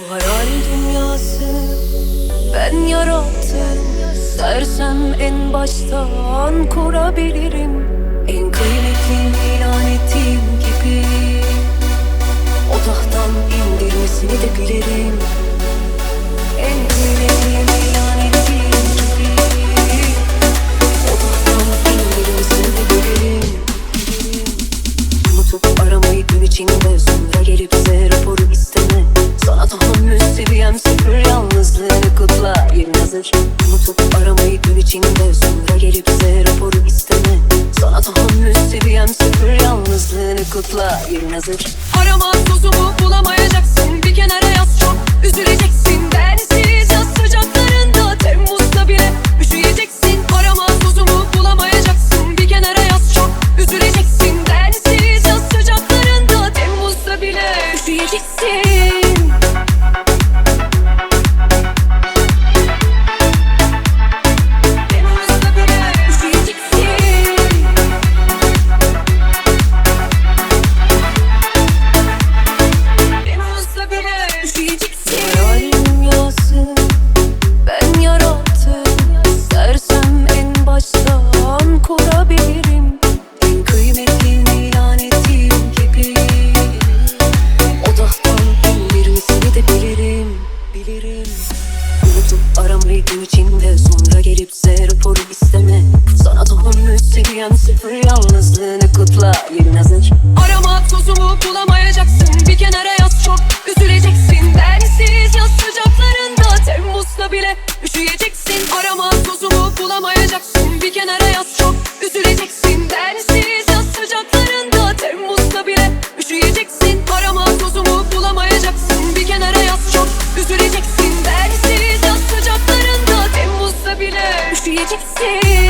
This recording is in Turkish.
Bu hayal dünyası ben yarattım. Dersem en baştan kurabilirim. En kıymetli ilan ettiğim gibi. O tahttan indirmesini de bilirim. En kıymetli ilan ettiğim gibi. O tahttan indirmesini de bilirim. Unutup aramayı gün içinde Sonra gelip bize raporu isteme Sana tahammül seviyem sıfır Yalnızlığını kutla. Yerin hazır Unutup aramayı gün içinde. Sonra gelip bize raporu isteme. Sana tahammül seviyem sıfır Yalnızlığını kutla. Yerin hazır Arama tozumu bulamayacaksın. Bir kenara yaz çok. Üzüleceksin. Bensiz yaz sıcaklarında. Temmuz'da bile üşüyeceksin. Arama tozumu bulamayacaksın. Bir kenara yaz çok. Üzüleceksin. Bensiz yaz sıcaklarında. Temmuz'da bile üşüyeceksin kurabilirim. En kıymetli ilan ettiğim gibi. O tahttan indirmesini de bilirim Bilirim. Unutup aramayı gün içinde Sonra gelip size raporu isteme. Sana tahammül seviyem sıfır Yalnızlığını kutla. Yerin hazır. Arama tozumu bulamayacaksın. Bir kenara yaz çok. Üzüleceksin. Bensiz yaz sıcaklarında. Temmuz'da bile üşüyeceksin. Arama tozumu bulamayacaksın. Bir kenara yaz üzüleceksin Bensiz yaz sıcaklarında Temmuz'da bile üşüyeceksin. Arama tozumu bulamayacaksın Bir kenara yaz çok. Üzüleceksin Bensiz yaz sıcaklarında Temmuz'da bile üşüyeceksin